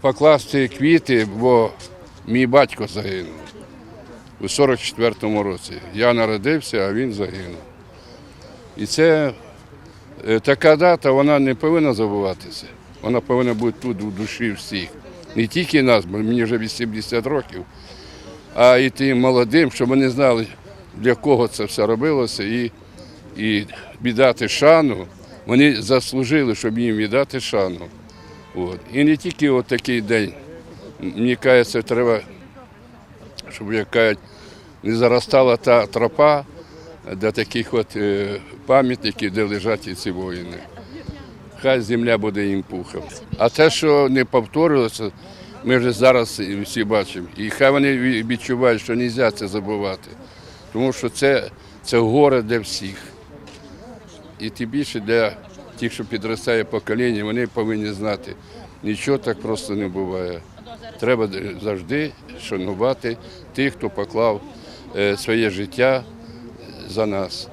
покласти квіти, бо мій батько загинув у 44-му році. Я народився, а він загинув. І це е, така дата, вона не повинна забуватися. Вона повинна бути тут у душі всіх. Не тільки нас, бо мені вже 80 років, а і тим молодим, щоб вони знали, для кого це все робилося, і, і віддати шану. Вони заслужили, щоб їм віддати шану. От. І не тільки от такий день. Мені кажеться, треба, щоб як кажуть, не заростала та тропа до таких от е, пам'ятників, де лежать ці воїни. Хай земля буде їм пухом. А те, що не повторилося, ми вже зараз всі бачимо. І хай вони відчувають, що не можна це забувати. Тому що це, це горе для всіх. І тим більше для тих, що підростає покоління, вони повинні знати, нічого так просто не буває. Треба завжди шанувати тих, хто поклав е, своє життя за нас.